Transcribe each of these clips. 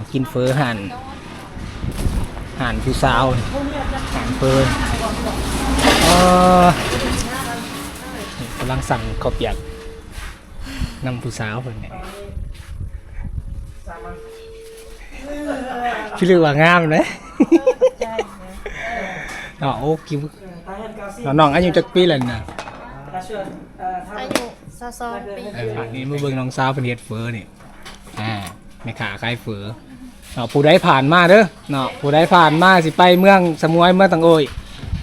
มากินเฟอหันหันผู้สาวหันเฟอเออนี่กำลังสั่งข้าวเปียกนำผู้สาวคนนี้ชื่อเรียกว่างามเลยเนาะโอ้กิวน้องอายุจักปีแล้วน่ะอายุซาซองปีเออนี่มาเบิ่งน้องสาวเพิ่นเฮ็ดเฟอนี่อ่าแม่ค้าขายเฟอ เนาะผู้ใดผ่านมาเด้อเนาะผู้ใดผ่านมาสิไปเมืองสมวยเมืองตังโอย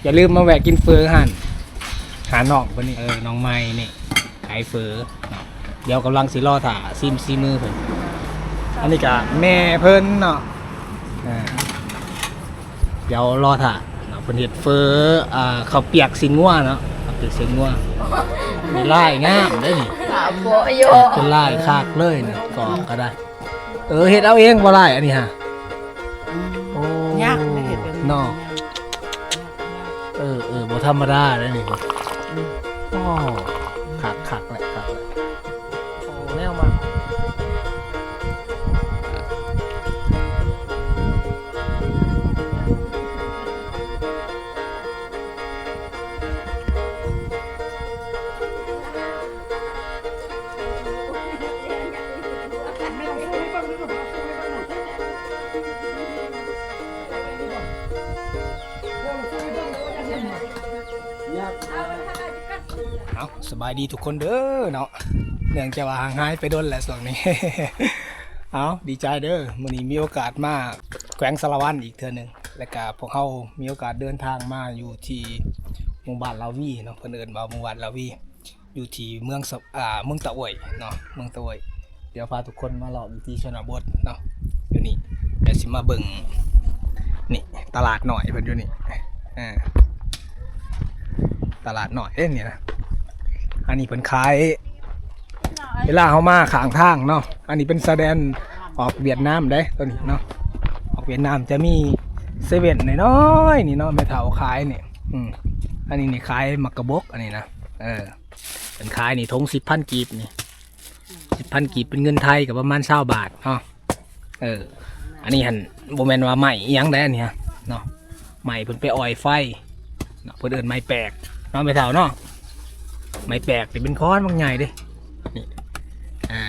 อย่าลืมมาแวะกินเฟอหั่นหาน้องเพิ่นนี่เออน้องไม้นี่ขายเฟอเนาะเดี๋ยวกำลังสิรอถ่าซิมซีมือเพิ่นอันนี้ก็แม่เพิ่นเนาะอ่าเดี๋ยวรอถ่าเนาะเพิ่นเฮ็ดเฟออ่าข้าวเปียกสินงัวเนาะข้าวเปียกสินงัวมีลายงามเด้อนี่ถามบ่อายุเป็นลายคากเลยนะกรอกก็ได้ เออเฮ็ดเอาเองบ่ลายอันนี้ฮะโอ้ยากเลยเห็นเป็นเนอกเออเออบ่ธรรมดาเลยนี่โอ้ เอาสบายดีทุกคนเด้อเนาะเนื่องจากว่าห่างหายไปโดนแหละส่วนนี้ เอาดีใจเด้อมื้อนี้มีโอกาสมาแขวงสารวันอีกเทื่อหนึง แล้วก็พวกเขามีโอกาสเดินทางมาอยู่ที่หมู่บ้านลาวีเนาะเพิ่อนเอิ้นว่าหมู่บ้านลาวี อยู่ที่เมืองสะอ่าเมืองตะอวยเนาะเมืองตะอวย ดี๋ยวพาทุกคนมาเลอดที่ชนบทเนาะอยู่นี่เดี๋ยวสิมาเบิ่งนี่ตลาดหน่อยเพิ่นอยู่นี่อ่าตลาดหน่อยเอ้ยนี่นะอันนี้เพิ่นขายเวลาเฮามาขางทางเนาะอันนี้เป็นแสดงออกเวียดนามเด้ตัวนี้เนาะออกเวียดนามจะมีเซเว่นน้อยนี่เนาะแม่เฒ่าขายนี่อืมอันนี้นี่ขายมักกะบกอันนี้นะเออเป็นขายนี่ทงสิบพันกีบนี่ สิบพันกีบเป็นเงินไทยกับประมาณเช้าบาทเนาะเออ อันนี้หันโบแมนว่าใหม่ยังได้อันเนี้ยเนาะใหม่เพิ่นไปอ่อยไฟเนาะเพิ่นเอินไม้แปลกเนาะไม่เท่าเนาะไม้แปลกเป็นค้อนบางใหญ่ด้นี่อ่า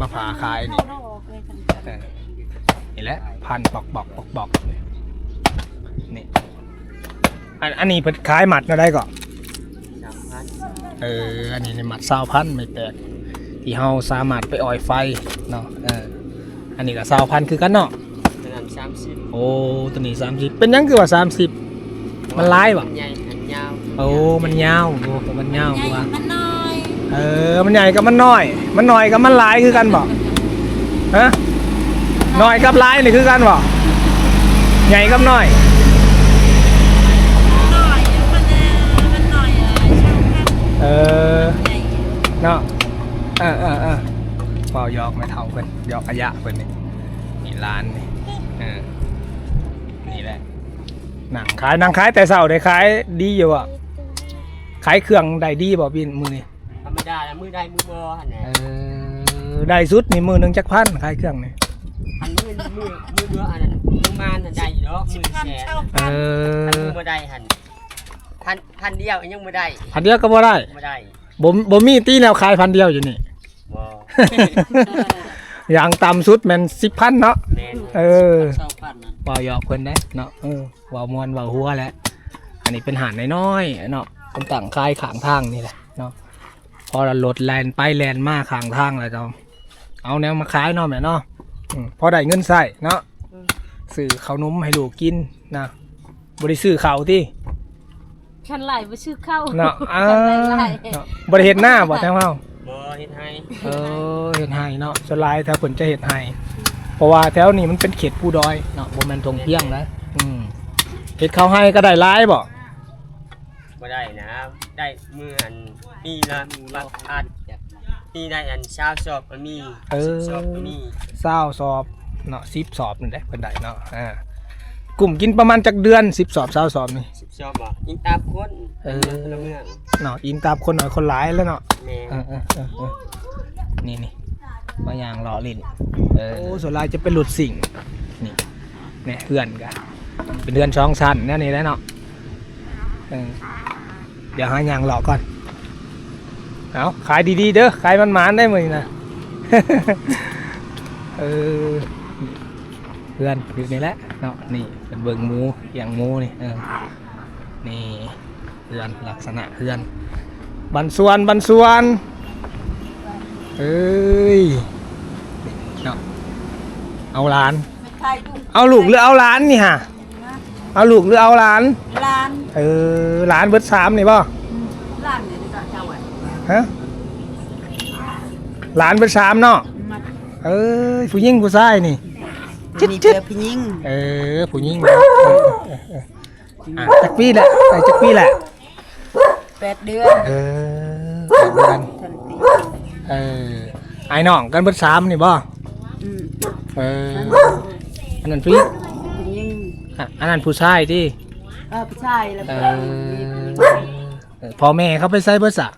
มาผ่าขายนี่เออนี่แหละพันปอกปอกปอกปอกนี่อันอันนี้เพิ่นขายหมัดก็ได้ก่อนเอออันนี้ในหมัดซาวพันไม่แตก ที่เฮาสามารถไปออยไฟเนาะเอออันนี้ก็ซาวพันคือกันเนาะขนาดสามสิบโอ้ตัวนี้สามสิบเป็นหยังคือว่าสามสิบมันร้ายว่ะใหญ่อันยาวโอ้มันยาวโอ้มันยาวกว่ามันน้อยเออมันใหญ่กับมันน้อย มันน้อยกับมันหลายคือกันบ่ฮะน้อยกับหลายนี่คือกันบ่ใหญ่กับน้อยน้อยมันมันน้อยเออช่างภาพเออใหญ่เนาะเออเออเออเปล่ายอกไม่เท่าเพิ่นยอกขยะเพิ่นนี่นี่ร้านนี่เออนี่แหละหนังขายหนังขายแต่เสาได้ขายดีอยู่อะขายเครื่องได้ดีบ่พี่มือนี่ธรรมดาแล้วมือได้มือบ่หันเอน่ะอได้สุดนี่มือหนึ่งจักพันขายเครื่องนี่อันมือมือมือเบื่ออันนั้นมือมานอันใดอยู่เนาะมือแสนเช่เอพันอันอมือบ่ได้หันพันพันเดียวยังบ่ได้พันเดียวก็บ่ได้บ่ได้บ่บ่มีตีแนวขายพันเดียวอยู่นี่ บ่อย่างต่ำสุดแมันสิบพันเนาะแม่นเออเศร้าพันนั่นเว่าหยอกเพิ่นได้เนาะเออเว่ามวนเว่าหัวแหล้วอันนี้เป็นหาดน้อยๆเนาะเป็นต่างคายขางทางนี่แหละเนาะพอเราลดแลนไปแลนมาขางทางแล้วเจ้าเอาแนวมาขายเนาะแม่เนาะอืมพอได้เงินใส่เนาะซื้อข้าวนุ่มให้ลูกกินนะบริซื้อข้าวที่ฉันไหลไปชื่อเข้าเนาะอ่าฉันไหลเนาะบริเห็ดหน้าบ่แท้เฮาบ่ เฮ็ดให้เออเห็ดไห้เนาะสวนหลายถ้าผลจะเห็ดไห้เพราะว่าแถวนี้มันเป็นเขตผู้ดอยเนาะบ่แม่นทงเพียงนะอืมเห็ดข้าวให้ก็ได้หลายบ่บ่ได้นะ ได้มืออันมีละละอันมีได้อันเช้าสอบก็มีเออสอบก็มีเศร้าสอบเนาะสิบสอบนี่แหละเพิ่นได้เนาะอ่ากลุ่มกินประมาณจักเดือนสิบสอบเศร้าสอบนี่ สิบสอบบ่ยิงตามคนเออคนละเมืองเนาะอินตามคนหน่อยคนหลายแล้วเนาะแม่เออเออเออเออนี่นี่มาอย่างรอลินเออโอ้ส่วนลายจะเป็นหลุดสิ่งนี่เนี่ยเพื่อนกันเป็นเพื่อนช่องชั้นแน่นี่แหล้วเนาะเออเดี๋ยวหาอย่างรอก่อนเอาขายดีๆเด้อขายมันๆได้มั้ยนะ เออเพื่อนอยู่นี่แหละเนาะนี่เป็นเบิงหมูอย่างหมูนี่เออ นี่เพื่อนลักษณะเพื่อน บันส่วนบันส่วนเอ้ยเนาะเอาหลานไทยดุเอาลูกหรือเอาหลานนี่ฮะเอาลูกหรือเอาหลานร้านเออหลานเบิดสามนี่ป่ะร้านเนี่ยจะเจ้าอะฮะหลานเบิดสามเนาะมาเอ้ยผู้หญิงผู้ชายนี่จิตจิตพี่ยิงเออผู้หญิงนะเออเออเอออะจักปีแหละไปจักปีแหละ แปดเดือนเออแปดเดือนทันทีเออไอ้น้องกันเบิดสามนี่บ่อืมเอออันนั้นพี่พี่ยิงอะอันนั้นผู้ชายที่เออผู้ชายแล้วเอก็อเออพ่อแม่เขาไปใส่เบิดสะ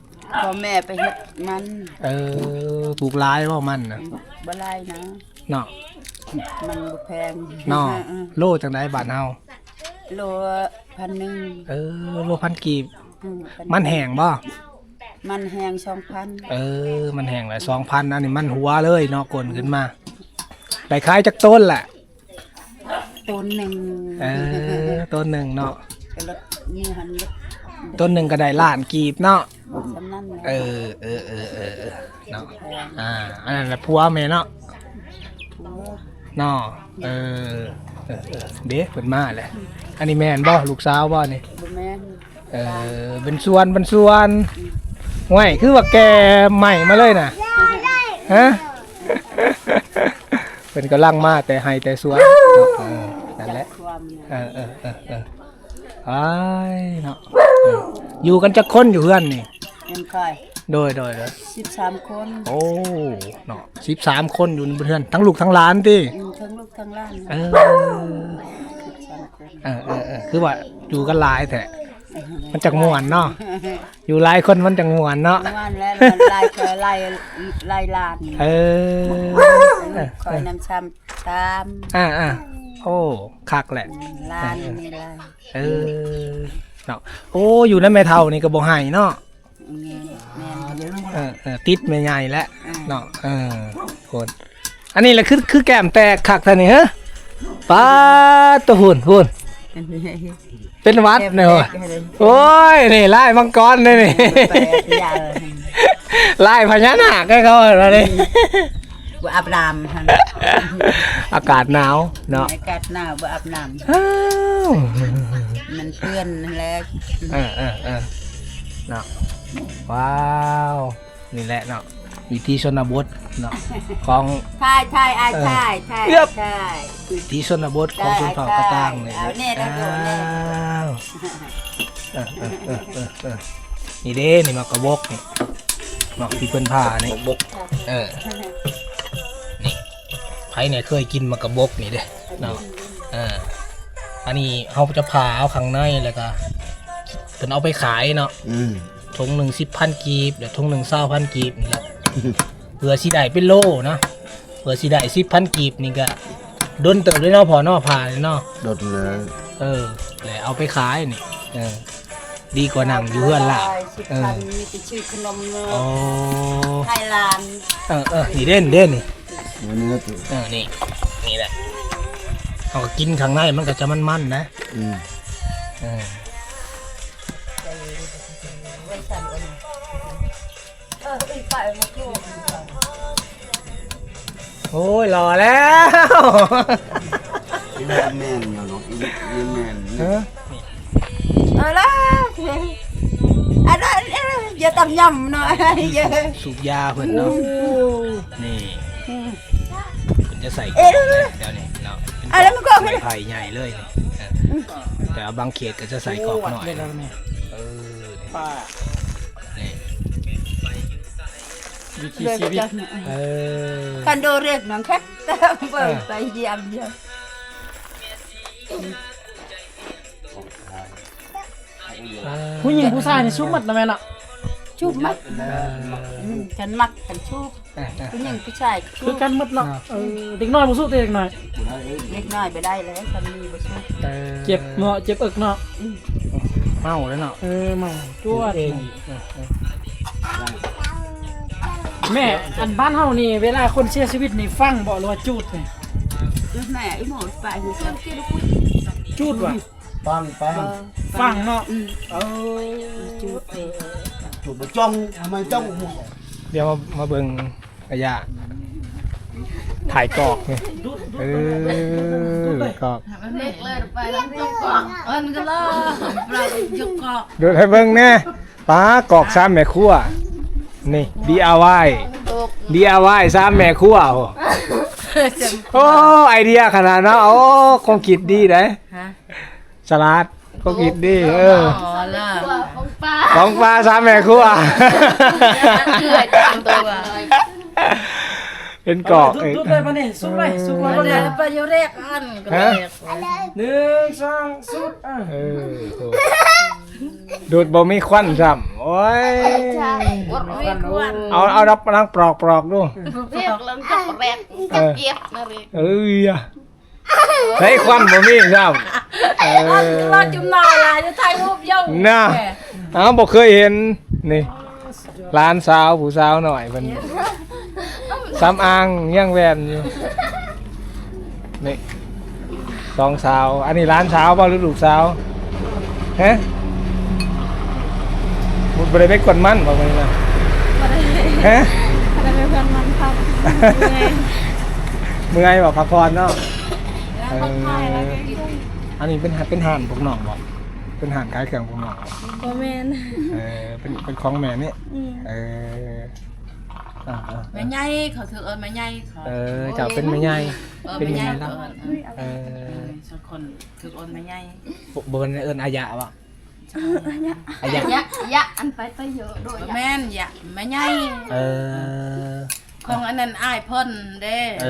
พ่อแม่ไปเฮ็ดมันเออปลูกร้ายว่ามันนะบ่ไล่นะ เนาะมันบ่แพงเนาะเออโลจังไดบาทเฮา โลพันหนึ่งเออโลพันกีบอืพัมันแห้งบ่มันแหงสองพันเออ มันแห้งหลายสองพันอันนี้มันหัวเลยเนาะกลนขึ้นมาได้ขายจากต้นแหละต้นหนึ่งเออต้นหนึ่งเนาะก็ลดนี่หันลดต้นหนึ่งก็ได้ล้านกีบเนาะสำนั่นแหละเออเออเออเออเออเนาะอ่าอันนั้นแหละพัวแม่เนาะเนาะเออ เออเออเด็กเป็นมาแหละอันนี้แม่นบ่ลูกสาวบ่นี่บ่แม่นเออเป็นส่วนเป็นส่วนห่วยคือว่าแกใหม่มาเลยน่ะฮะเป็นกำลังมาแต่ให้แต่สวนเออนั่นแหละความเนี่ยเออเออเออเออไอ้ายเนาะเอออยู่กันจะคนอยู่เพื่อนนี่เงินค่อย โดยโดยโดย13คนโอ้เนาะสิบสามคนอยู่เพื่อนทั้งลูกทั้งหลานที่อืมทั้งลูกทั้งหล้านเออ13คนเออเออเออคือว่าอยู่กันหลายแต่มันจักม่วนเนาะอยู่หลายคนมันจักม่วนเนาะประมาณแล้วมันลายเคยลายลายลานเออลูกคอยนำซ้ำตามอ่าอ่าโอ้คักแหละ ลานนี่ลายเออเนาะโอ้อยู่ในแม่เท่านี่ก็บ่ให้เนาะนี่ แม่นเดี๋ยวเออเออติดแม่ใหญ่แล้วเนาะเออคนอันนี้แหละคือคือแก้มแตกคักท่านี่ฮะป้าดตะหุ่นหุ่นเป็นหวัดเนาะโอ้ยนี่ไล่มังกรเลยนี่ไปยาไล่พญานาคให้เขาอะไรนี่บ่อาบน้ำหั่นอากาศหนาวเนาะอากาศหนาวบ่อาบน้อ้าวำมันเปื้อนนั่นแหละเออเออเออ เนาะว้าวนี่แหละเนาะวิธีชนบทเนาะของ ใช่ใช่ไอ้ใช่ใช่เรียบใช่ วิธีชนบทของชนเผ่ากระต่างเนี่ยเอาแน่นะเอาแน่อ้าวเออเออเออเออเออนี่เด้นี่มากระบอกนี่มากที่เพิ่นผ้านี่บกเออนี่ใครเนี่ยเคยกินมากระบอกนี่เด้เนาะเอออันนี้เขาจะผ่าเอาข้างในแล้วก็ เพิ่นเอาไปขายเนาะอืมทงหนึ่งสิบพันกีบเดี๋ยวทงหนึ่งเศร้าพันกีบนี่แหละเผื่อสิได้เป็นโลเนาะเผื่อสิได้สิบพันกีบนี่ก็ดนเติบด้วยเนาะพอเนาะผ่าเลยเนาะโดดเลยเออแล้วเอาไปขายนี่เออดีกว่าหนังอยู่เพื่อนละสิบเออพันมีแต่ชื่อขนมเนโอ้อะไทยลานเออเออนี่เด่นเด่นนี่ วันนี้ก็ตัวเออ นี่ นี่แหละ เอาก็กินข้างในมันก็จะมันๆนะ อืมเออ โอ้ยหล่อแล้วอีแม่แม่นเนาะอีอีแมนเออเอาละอันนั้นอย่าตำยำหน่อยเยอะสูบยาเพื่อนเนาะนี่เพิ่นจะใส่กล่เอ๊ะองเดี๋ยวนี้เนาะเป็นอะแล้วมันก็ไม้ไผ่ใหญ่เลยนี่แต่ว่าบางเขตก็จะใส่กรอกหน่อยเออนี่ เลิกจังเออคันโดเรียกน้องแคทเปิดไปเยี่ยมเยี่ยมอ่าผู้หญิงผู้ชายนี่ชุบหมดนะแม่น่ะชุบมักอืมฉันมักฉันชุบเออเออผู้หญิงผู้ชายชุคือบกันหมดเนาะเออเด็กน้อยบ่สู้เด็กน้อยเล็กน้อยไปได้แล้วฉันมีบ่ชุบออเจ็บเนาะเจ็บเอิกเนาะเมาแล้วเนาะเออมาจวดเองเออเออ แม่อันบ้านเฮานี่ เวลาคนเสียชีวิตนี่ฟังบ่หรือว่าจูดนี่แม่ไอ้หมอไปคือฉันจูดว่ะฟังไปฟังเนาะอืมเออจุดไปถูกมาจ้องทำไมจ้องหมดเดี๋ยวมามาเบิ่งกระยะถ่ายกรอกนี่เออกรอกเล็กเลยไปแล้วยกกอกเอิ้นก็ล่ะปลายกกอกดูให้เบิ่งแน่ป้ากรอกซ้ำแม่ครัว นี่ DIY DIY ซ้ำแม่ครัวโอ้โอ้ไอเดียขนาดนั้นโอ้คงคิดดีได้ฮะสลัดคงคิดดี เอออ๋อล่ะของปลาซ้ำแม่ครัวเกือตามตัวเป็นกรอกดูเอ้ยดูเลยมานี่สุดไปสุดมาอันเลนี้ยไปอยู่แรกอันก็แรกหนึ่งสองสุดอะเออโถ่ดูดบ่มีควันซ้ำโอ้ย ไม่ควรเอาเอารับมานั่งปลอกปลอกดู เรียกแล้วจับแรกจับเกียบนะเรียกเอ้ยอะใช้ควันบ่มีซ้ำเออว่าจุ่มนอนลายจะถ่ายรูปยงน่ะเอ้าบ่เคยเห็นนี่ร้านสาวผู้สาวหน่อยเพิ่นซ้ำอางยังแวนอยู่นี่สองสาว อันนี้ร้านสาวบ่หรือลูกสาวฮะบ่บ่ได้ไปกดมันบ่มื้อนี้นะ ฮะอะไรเป็นเพื่อนมันครับเมื่อยบ่พักผ่อนเนาะเอออันนี้เป็นเป็นห่านพวกน้องบ่เป็นห่านขายเครื่องพวกน้องบ่โอเมนเออเป็นเป็นของแม่นี่เอออ่าอ่าแม่ใหญ่เขาถือเอิญแม่ใหญ่เขาเออเจ้าเป็นแม่ใหญ่เออเป็นแม่ยังใหไงญ่ล่ะเออเออสักคนถือเอิญแม่ใหญ่บ่บ่เป็นเอิ้นอายะวะ อายะยะยะอันไปไปเยอะโดยยะแม่นอย่าแม่ใหญ่เออของอันนั้นอ้ายเพ่นเด้เอ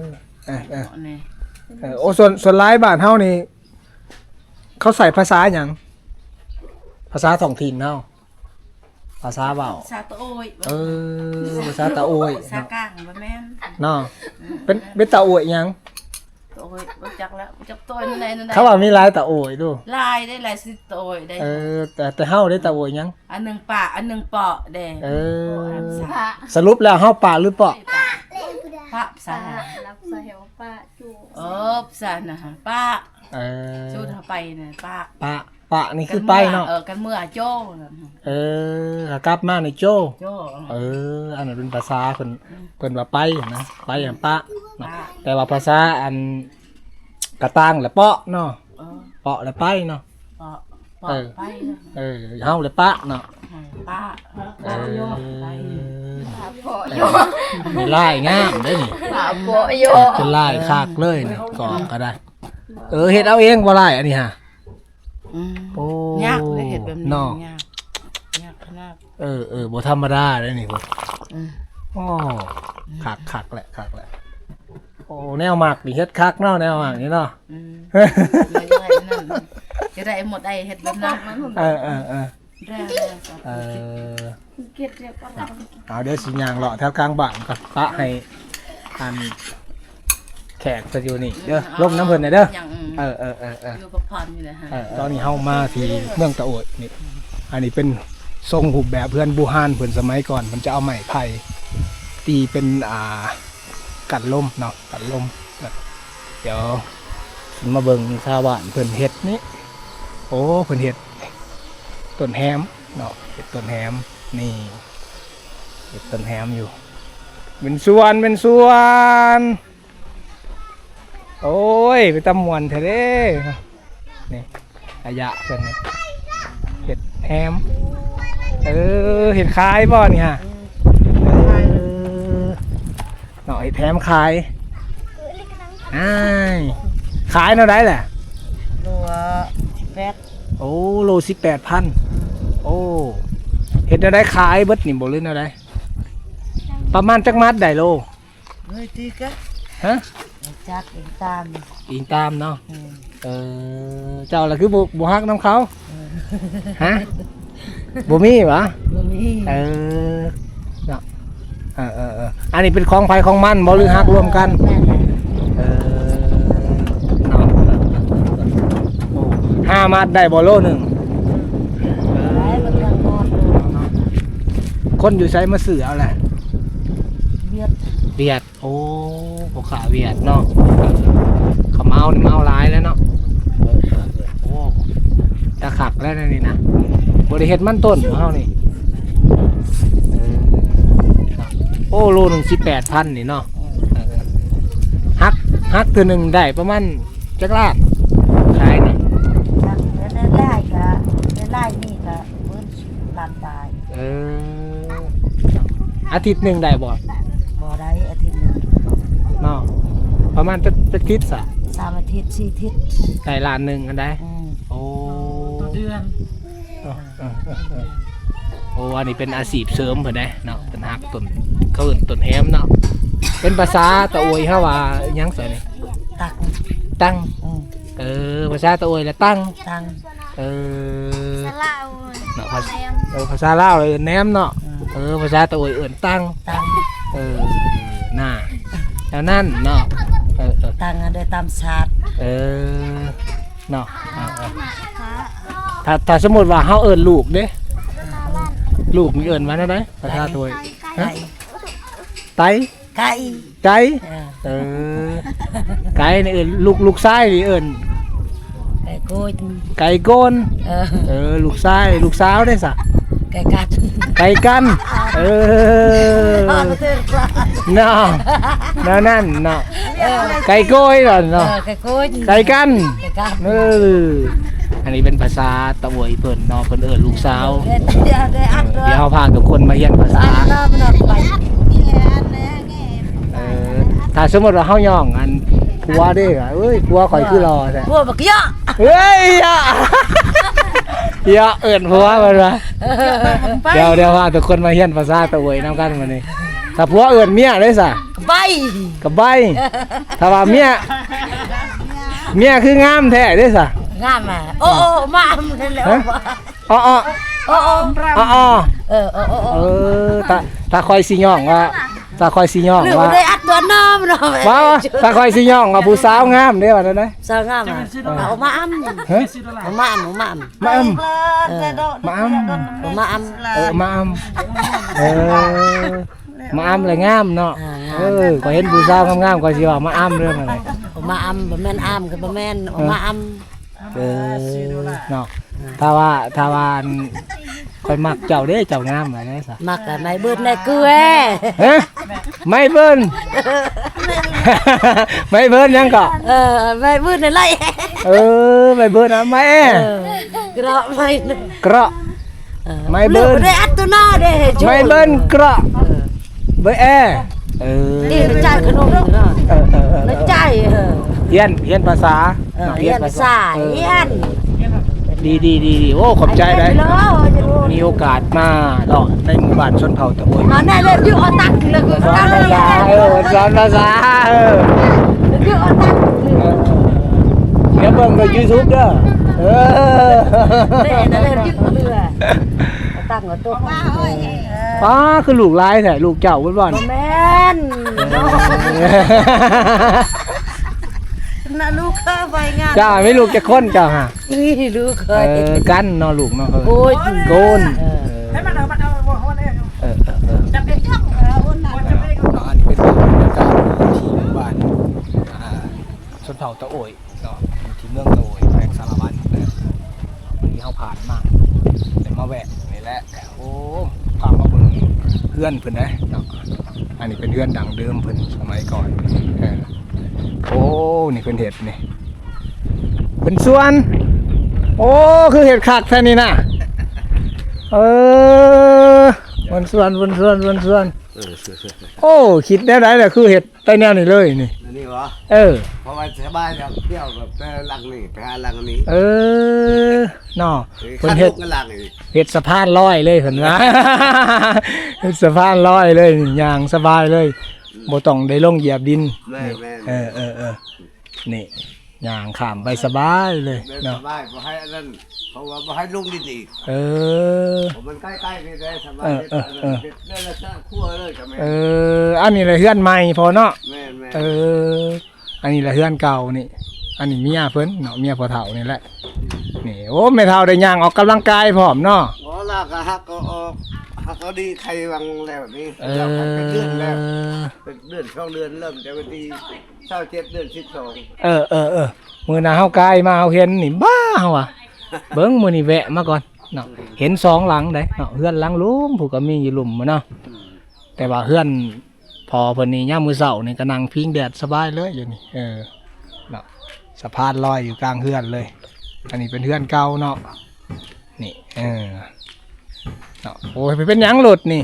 อเออเออนี่เออโอ้ส่วนส่วนหลายบ้านเฮานี่เขาใส่ภาษาหยังภาษาท้องถิ่นเฮาภาษาเว้าซาโตโอยเออภาษาตะโอยซากลางบ่แม่นเนาะเป็นเป็นตะโอยหยังโตโอยรู้จักแล้วรู้จักโตยนั่นใดนั่นใดเขาว่ามีหลายตะโอยดู ลายได้ลายสิโตยได้ เออ แต่แต่เฮาได้ตะโอยหยัง อันหนึงปะอันหนึงเปาะเด้เออพระสรุปแล้วเฮาป่าหรือเปาะพระสาพระรับใส่หัวป้าจูเออสานะฮะป้าเออชูเธอไปน่ะป้าปะปะนี่คือไปเนาะ เออกันเมื่อโจ้น่ะเออถ้ากลับมาในโจ โจ้เออ อันนั้นเป็นภาษาเพิ่นเพิ่นว่าไปนะ ไปอย่างปะเนาะป้าแต่ว่าภาษาอัน กระตังและเปาะเนาะเออเปาะและไปเนาะเปาะเปาะเออไปน่ะเออเฮาและปะเนาะป้าเออไปพระโปโยมีลายงามเด้อนี่พระโปโยเป็นลายคากเลยนี่กรอกก็ได้ เออเฮ็ดเอาเองบ่ลายอันนี้ฮะ อืมโอ้ยากเลยเห็ดแบบนี้เนาะ ยากยากขนาดเออเออบ่ธรรมดาเลยนี่บ่อืมโอ้คักคักแหละคักแหละ โอ้แนวหมักนี่เฮ็ดคักเนาะแนวหมักนี่เนาะอืมเลยได้นั่นจะได้หมดได้เห็ดแบบนั้นมันเออเออเออได้ได้เออเกียรติเรียกว่าเราเอาเดี๋ยวสิย่างเลาะแถวกลางบ้านก็ปะให้อันแขกจะอยู่นี่เด้อลมน้ำเพิ่นหน่อยเด้อยังเออเออเออเอออยู่กับพรอยู่นะฮะเออตอนนี้เฮามาที่เมืองตะโอดนี่อันนี้เป็นทรงหูปแบบเพื่อนบูฮานเพื่อนสมัยก่อนมันจะเอาไม้ไผ่ตีเป็นอ่า กัดลมเนาะกัดลมเดี๋ยวมาเบิ่งชาวบ้านเพื่อนเฮ็ดนี่โอ้เพื่อนเฮ็ดต้นแฮมเนาะเฮ็ดต้นแฮมนี่เฮ็ดต้นแฮมอยู่ เป็นสวนเป็นสวนโอ้ยไปตำมวนเถอะเด้นี่ขยะเพื่นเห็ดแฮมเออเห็ดขายบ่นี่ฮะเออ หน่อยแถมขายอ้ายขายเท่าไรแหละตัวแฟตโอ้โลสิบแปดพันโอ้เห็ดอะไรขายเบิดนี่บ่ลืนอะไรประมาณจักมัดได้โลเฮ้ยตีกะฮะจักเองตามอิงตามเนาะเออเจ้าละคือบุบุฮักน้ำเขาฮะบุมีวะบ่มีนี่เออเนาะเออเอ อเอออันนี้เป็นของไผของมันบ่หรือฮักรวมกันแม่นแหละเออเนาะโอ้ห้ามัดได้บ่โลหนึ่งหลายมันยังงอนคนอยู่ใช้มาสื่อเอาแหละเวียดเวียด โอ้พวกขาเวียดเนาะเขาเมานี่เมาร้ายแล้วเนาะเออเออเออโอ้ตะขักแล้วนะนี่นะบริเฮ็ดมันต้นของเขานี่เออเนาะโอ้โลหนึ่งสิบแปดพันนี่เนาะเออฮักฮักตัวหนึ่งได้ประมาณจักรลาดขายนี่จักได้ได้ก็ได้ได้นี่ก็เบิ่นลานตายเอออาทิตย์หนึ่งได้บ่บ่ได้อาทิตย์หนึงเนาะประมาณจะจะคิดสะสามอาทิตย์สี่อาทิตย์ได้ล้านหนึ่งกันได้อืมโอ้ต่อเดือนเออเออเออเออโอ้อันนี้เป็นอาชีพเสริมเพิ่นได้เนาะเป็นหักต้น เขาเอิ้นต้นแฮมเนาะเป็นภาษาตะโอยเฮาว่าหยังใส่นี่ตักตั้งอืมเออภาษาตะโอยแล้วตั้งตังเออ สลาวเนาะภาษาแรมเออภาษาลาวเลยเอิ้นแหนมเนาะอืมเออภาษาตะโอยเอิ้นตั้งตังเออน่าแล้วนั่นเนาะเออเออตังอะได้ตามชาติเออเนาะเออเออถ้าถ้าสมมุติว่าเฮาเอิ้นลูกเด้ลูกมีเอิ้นว่าแนวใดภาษาตะโอย ไก่ ไตไก่ไก่เออเออไก่นี่เอินลูกลูกซ้ายนี่เอินไก่โกยไก่โกนเออเออลูกซ้ายลูกสาวได้สะไก่กัดไก่กันเออเออเตือนกลาเนาะเนาะนั่นเนาะไก่โก้ยเหรอเอเนาะอไก่โกยไก่กันไก่กัดเอออันนี้เป็นภาษาตะโวยเพิ่นเนาะเพิ่นเอิ้นลูกสาวเดี๋ยวเดี๋ยวเดี๋ยวอัดเดี๋ยวเฮาพาทุกคนมาเรียนภาษา อัดน้ำหนักไป เออ ถ้าสมมุติว่าเฮาย่องอันผัวเด้อเอ้ยผัวข่อยคือรอแท้พวกบักเยอะเฮ้ยอย่าอย่าเอิ่นผัวมันวะเดี๋ยวเดี๋ยวว่าทุกคนมาเฮียนภาษาตะเวยน้ำกันมานี่ถ้าผัวเอิ่นเมียได้สะไปกับใบถ้าว่าเมียเมียคืองามแท้ได้สะงามอะโอ้โอ้มาอำเลยแล้วฮะอ๋ออ๋อโอ้โอ้อ๋ออ๋อเออโอ้โอ้เออถ้าถ้าคอยสิย่องว่า ถ้าคอยสิย่องหรือว่าว่าได้อัดตัวน้ำเนาะว่าถ้าคอยสิย่องว่าผู้สาวงามเด้ว่านั่นนะสาวงามอะเอามาอำเฮ้ยสิดอลลาร์เอามาอำเอามาอำมาอ้ํเออ มาอ้ํเอามาอำเออมาอ้ํเออมาอ้ํเลยงามเนาะเออก็เห็นผู้สาวงามๆก็สิว่ามาอ้ํเรื่องอะไรเอามาอำบ่แม่นอำก็บ่แม่นเอามาอเออเนาะถ้าว่าถ้าว่าอัน ค่อยมักเจ้าเด้เจ้างามอะไรซะำมักอะไม่เบิดในเกลือฮะไม่เบิ้นไม่เบิ้นยังก็เออไม่เบิดในไรเออไม่เบิ้นอะไม่เออกระไม่เกราะออไม่เบิดลูกได้อัดตัวน้อเด้จูไม่เบิ้นเกราะเบอร์แอเออนี่มันจ่ายขนมเนาะเออเออเออแล้วจ่ายเออเฮียนเฮียนภาษาเออนาะเรียนภาษาเออเรียน ดีดีดีดีโอ้ขอบใจได้เนาะมีโอกาสมาเลาะในหมู่บ้านชนเผ่าตะโอยนอนได้เลยอยู่เอาตักเลยกูสอนตักเลภายษาเออสอนภาษาเอออยู่เอาตักเออเดี๋ยวเบิ่งใน YouTube เด้อเออเด้นั่นเลยอยู่เรือเอาตักเอาตัวมาเอ้ยป้าคือลูกหลายแท้ลูกเจ้าเพิ่นบ่อนบ่แม่นเนาะน่ะลูกเคยไปงานเจ้าไม่ลูกจะค้นเจ้าฮะนี่ลูกเคเอยอกันเนาะลูกเนาะเออโอ้ยโกนเออให้มันเอามันเอาเอาเอาเอาเออเออเออจับเองจับเองอันนี้เป็นบรรยากาศที่หมู่บ้านอ่าชนเผ่าตะโอยเนาะอยู่ที่เมืองตะโอยแขวงสารวัตรนะครับวันนี้เฮาผ่านมาแต่มาแวะนี่แหละโอ้พามาเบิ่งเพื่อนเพิ่นนะเนาะอันนี้เป็นเพื่อนดังเดิมเพิ่นสมัยก่อนเออ โอ้นี่เพิ่นเฮ็ดนี่เพิ่นสวน โอ้คือเฮ็ดคักแท้นี่น่ะเออวันสวนวันสวนวันสวน เออโอ้คิดได้ไรแต่คือเห็ดใต้แนวนี่เลยนี่อันนี้วะเออ เพราะว่าชาวบ้านอยากเที่ยวแบบไปหลังนี่ไปหาหลังนี้เออเนาะเเพิ่นนเฮ็ด กันหลังนี่เห็ดสะพานลอยเลยเห็นนะเห็ดสะพานลอยเลยนี่อย่างสบายเลย บ่ต้องได้ลงเหยียบดินแม่นี่แม่ เออเออเออนี่อย่างข้ามไปสบายเลยแม่เนาะชาวบ้านบ่ให้อันนั้นเพราะว่าบ่ให้ลงดินอีกเออ ผมมันใกล้ๆนี่ได้สบายเออเออเออ เด็ดได้ละซะคั่วเลยกับแม่เออ อันนี้แหละเฮือนใหม่พอเนาะแม่นแม่นเออ อันนี้แหละเฮือนเก่านี่ อันนี้เมียเพิ่นเนาะเมียพ่อเฒ่านี่แหละนี่โอ้แม่เฒ่าได้ย่างออกกำลังกายพร้อมเนาะบ่ลากก็ฮักก็ออก ฮักก็ดีใครวังแล้วแบบนี้เอแล้วเป็นเดือนแล้วอเป็นเดือนช่องเดือนเริ่มแต่วันที่เช้าเจ็ดเดือนสิบสองเออเออเออมื้อหน้าเฮากายมาเฮาเห็นนี่บ้าเฮาว่ะ เบิ่งมื้อนี้แวะมาก่อนเนาะเห็นสองหลังเด้เนาะเฮือนหลังลุมผู้ก็มีอยู่หลุมมาเนาะแต่ว่าเฮือนพอเพิ่นนี่ยามมื้อเช้านี่ก็นั่งพิงแดดสบายเลยอยู่นี่เออเนาะสะพานลอยอยู่กลางเฮือนเลย อันนี้เป็นเฮือนเก่าเนาะนี่เออ เนาะโอ้ยไปเป็นหยังหลุดนี่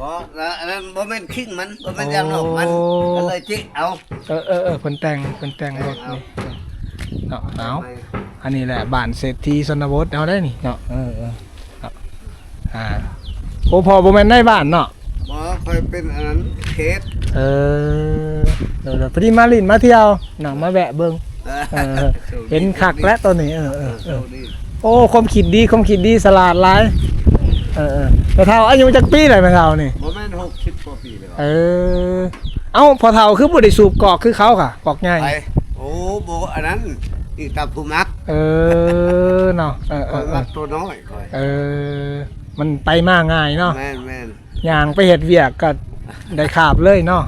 บ่แล้วอันนั้นบ่แม่นคิงมันบ่แม่นยางนอกมันโอ้ ก็เลยจิเอาเออเออเออเพิ่นแต่งเพิ่นแต่งรถนี่เนาะเอาอันนี้แหละบ้านเศรษฐีชนบทเอาได้นี่เนาะเออเออเนาะอ่าโอ้พอบ่แม่นได้บ้านเนาะบ่ค่อยเป็นอันนั้นเขตเออเดี๋ยวๆพอดีมาลินมาเที่ยวเนาะมาแวะเบิ่ง เออเห็นคักแล้วตัวนี้เออเออเออโอ้ความคิดดีความคิดดีสลาดหลายเอ อเออแต่เท่าอายุจักปีเลยแม่เท่านี่บ่แม่น60กว่าปีแล้วเออ เอ้าพอเท่าคือบ่ได้สูบกอกคือเขาค่ะกอกใหญ่ไปโอ้บ่อันนั้นอีตาผู้มักเออเนาะเออเอค่ออยเอมัอกตัวน้อยค่อยเออ มันไปมาง่ายเนาะแม่นแม่นย่างไปเห็ดเวียกก็ได้ขาบเลยเนาะ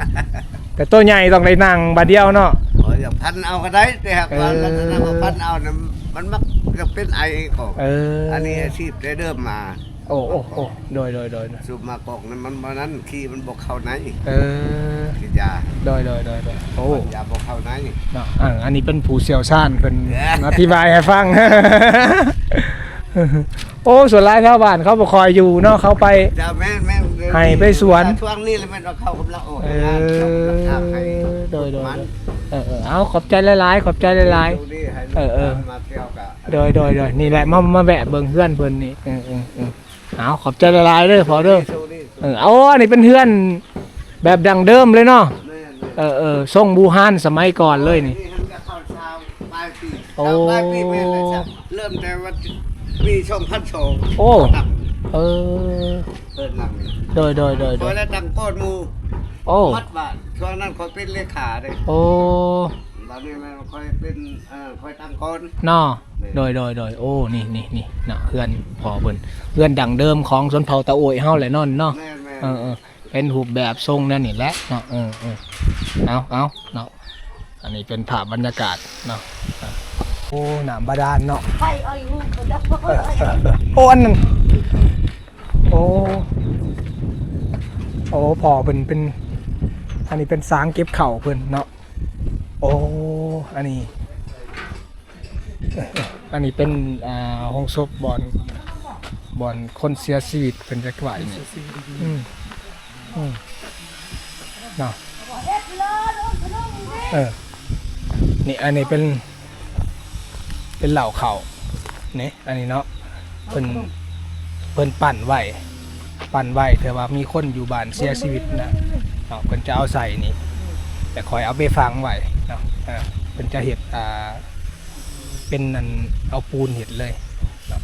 แต่ตัวใหญ่ต้องได้นั่งบาดเดียวเนาะบ่อยากพันเอาก็ได้แต่หากว่าเออ ลักษณะว่าพันเอาน่ะมันมักจะเป็นไอของเอออัอันนี้อาชีพได้เริ่มมา โอ้โอ้โอ้โดยโดยโดยโดยสูบมากอกนั้นมันบ่นั้นขี้มันบ่เข้าในเออกินยาโดยโดยโดยโดยโอ้ยาบ่เข้าในเนาะอะอันนี้เป็นผู้เชี่ยวชาญเป็นเอออธิบายให้ฟัง โอ้ส่วนรายชาวบ้านเขาบ่คอยอยู่เนาะเขาไปยาแม่นแม่นเดี๋ยวให้ไปสวนช่วงนี้เลยแม่นเราเข้ากำลังออกเองานเรากำลังทางให้อโดยโดยมันเออเออเอาขอบใจหลายๆขอบใจหลายๆดูดิให้เออเออมาเที่ยวกับโดยโดยโดยนี่แหละมามาแวะเบิ่งเพื่อนเพิ่นนี่เออเออ เออเอาขอบใจละลายเด้อพอเด้อดูดิเออเอาอันนี้เป็นเพื่อนแบบดังเดิมเลยเนาะแม่นเออเออทรงบูฮานสมัยก่อนเลยนี่นี่มันก็เข้าเช้าปลายปีโอ้เช้าปลายปีแม่นเลยจ้ะเริ่มแต่วันปีช่องพันโชงโอ้ตักเออเปิดหลังนี่โดยโดยโดยคโดอยยแล้วตังโกดหมูโอ้มัดบาทช่วงนั้นคอยเป็นเลขาเลยโอ้ ตอนนี้แม่คอยเป็นเอ่อคอยตั้งก้นเนาะโดยโดยโดยโอ้ นี่นี่นี่เนาะเพื่อนพอเพิ่นเพื่อนดังเดิมของชนเผ่าตะโอยเฮาแหละเนอนเนาะแม่แม่เออเออเป็นรูปแบบทรงนั่นนี่แหละเนาะเออเออเอาเอาเนาะอันนี้เป็นภาพบรรยากาศเนาะอะโอ้หนามบาดาลเนาะไปเอาอยู่ก็ได้เออเออเออโอ้อันนั้นโอ้โอ้พอเป็นเป็น อันนี้เป็นสางเก็บเข่าเพิ่นเนาะโอ้อันนี้เออเอออันนี้เป็นอ่าห้องศพบอลบอลคนเสียชีวิตเป็นจักรวาลนี่อืมอืมเนาะเออนี่อันนี้เป็น เป็นเหล่าเขาเนี่ยอันนี้เนาะเพิ่นเพิ่นปั่นไว้ปั่นไว้แต่ว่ามีคนอยู่บ้านเสียชีวิตนะเนาะเพิ่นจะเอาใส่นี่ แต่คอยเอาไปฟังไว้เนาะเออเพิ่นจะเห็ดอ่าเป็นนันเอาปูนเห็ดเลยเนาะ